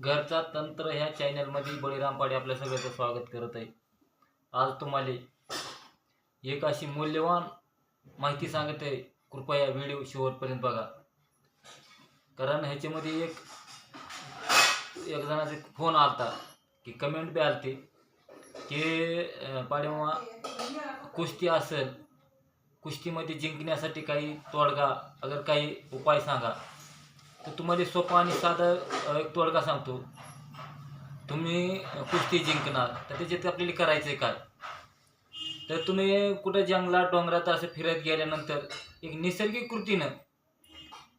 घरचा तंत्र ह्या चॅनलमध्ये बळीराम पाडे आपल्या सगळ्याचं स्वागत करत आहे. आज तुम्हाला एक अशी मूल्यवान माहिती सांगत आहे. कृपया व्हिडिओ शेवटपर्यंत बघा. कारण ह्याच्यामध्ये एक एक जणाचा फोन आलता की कमेंट बी आलते की पाडेमा कुस्ती असेल कुस्तीमध्ये जिंकण्यासाठी काही तोडगा अगर काही उपाय सांगा. तर तुम्हाला सोपा आणि साधं एक तोडगा सांगतो. तुम्ही कुस्ती जिंकणार तर त्याच्यात आपल्याला करायचं आहे काय? तर तुम्ही कुठं जंगलात डोंगरात असं फिरत गेल्यानंतर एक नैसर्गिक कृतीनं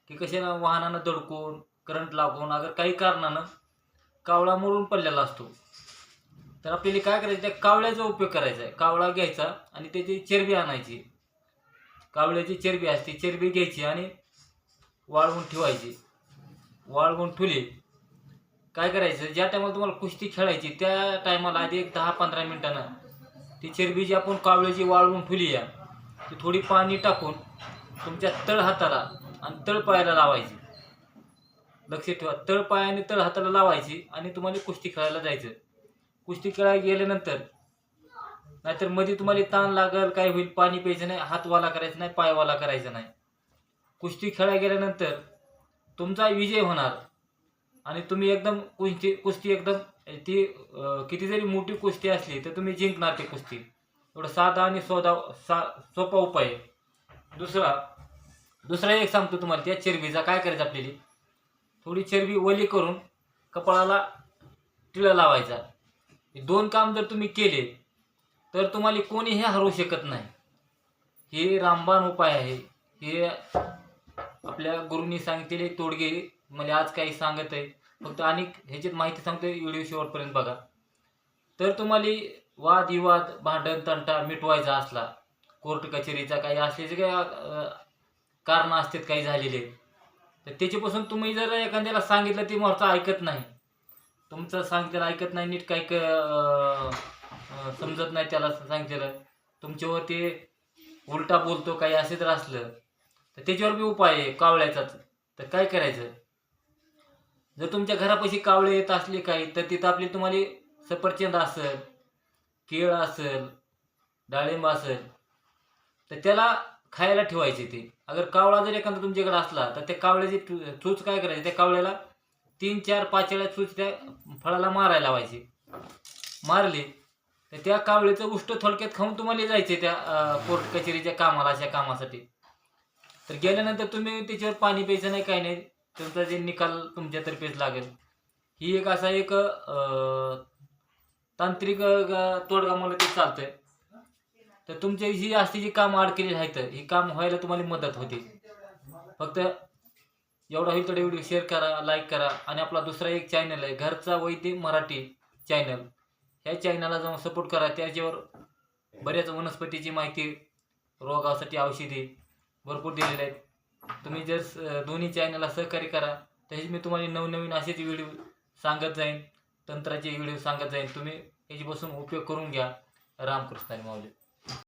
की कशाला वाहनानं दडकून करंट लागून अगर काही कारणानं कावळा मरून पडलेला असतो तर आपल्याला काय करायचं त्या कावळ्याचा उपयोग करायचा आहे कावळा घ्यायचा आणि त्याची चरबी आणायची. कावळ्याची चरबी असते चरबी घ्यायची आणि वाळवून ठेवायची. वाळवून ठेवली. काय करायचं? ज्या टायमाला तुम्हाला कुस्ती खेळायची त्या टायमाला आधी एक दहा पंधरा मिनटानं ती चरबी जी आपण कावळ्याची वाळवून ठेवली या ती थोडी पाणी टाकून तुमच्या तळ हाताला आणि तळपायाला लावायची. लक्ष ठेवा तळपायाने तळ हाताला लावायची आणि तुम्हाला कुस्ती खेळायला जायचं. कुस्ती खेळायला गेल्यानंतर नाहीतरमध्ये तुम्हाला ताण लागल काय होईल? पाणी प्यायचं नाही हात वाला नाही पायवाला करायचं करायचा नाही. कुस्ती खेळायला गेल्यानंतर तुमचा विजय होणार. आणि तुम्ही एकदम कुस्ती कुस्ती एकदम ती किती जरी मोठी कुस्ती असली तर तुम्ही जिंकणार ती कुस्ती. एवढं साधा आणि सोदा सा सोपा उपाय आहे. दुसरा दुसरा एक सांगतो तुम्हाला त्या चरबीचा काय करायचं आपल्याला? थोडी चरबी ओली करून कपाळाला टिळा लावायचा. हे दोन काम जर तुम्ही केले तर तुम्हाला कोणीही हरवू शकत नाही. हे रामबाण उपाय आहे. हे आपल्या गुरुंनी सांगितलेले तोडगे मला आज काही सांगत आहे. फक्त आणि ह्याच्यात माहिती सांगतोय व्हिडिओ शेवटपर्यंत बघा. तर तुम्हाला वाद विवाद भांडण तंटा मिटवायचा असला कोर्ट कचेरीचा काही असल्याचे काही कारणं असतात काही झालेले. तर त्याच्यापासून तुम्ही जर एखाद्याला सांगितलं ते मोठं ऐकत नाही. तुमचं सांगितलेलं ऐकत नाही नीट काही क- समजत नाही त्याला सांगितलेलं. तुमच्यावर ते उलटा बोलतो काही असे जर असलं तर त्याच्यावर बी उपाय आहे कावळ्याचाच. तर काय करायचं? जर तुमच्या घरापाशी कावळे येत असले काही तर तिथं आपली तुम्हाला सफरचंद असेल केळ असेल डाळिंब असेल तर त्याला खायला ठेवायचे ते. अगर कावळा जर एखादा तुमच्याकडे असला तर त्या कावळ्याची चूच काय करायची? त्या कावळ्याला तीन चार पाच वेळा चूच त्या फळाला मारायला लावायची. मारली तर त्या कावळीचं उष्ट थोडक्यात खाऊन तुम्हाला जायचे त्या कोर्ट कचेरीच्या कामाला अशा कामासाठी. तर गेल्यानंतर तुम्ही त्याच्यावर पाणी प्यायचं नाही काही नाही. तुमचा जे निकाल तुमच्यातर्फेच लागेल. ही एक असा एक तांत्रिक तोडगा मला ते चालतंय. तर तुमची ही असली जी काम अडकलेली आहेत ही काम व्हायला तुम्हाला मदत होते. फक्त एवढा होईल तेवढा व्हिडिओ शेअर करा लाईक करा. आणि आपला दुसरा एक चॅनल आहे घरचा वैद्य मराठी चॅनल ह्या चॅनलला जाऊन सपोर्ट करा. त्याच्यावर बऱ्याच वनस्पतीची माहिती रोगासाठी औषधी भरपूर दिलेले आहेत. तुम्ही जर स- दोन्ही चॅनलला सहकार्य करा तसेच मी तुम्हाला नवनवीन असेच व्हिडिओ सांगत जाईन तंत्राचे व्हिडिओ सांगत जाईन. तुम्ही याच्यापासून उपयोग करून घ्या. रामकृष्ण माऊली.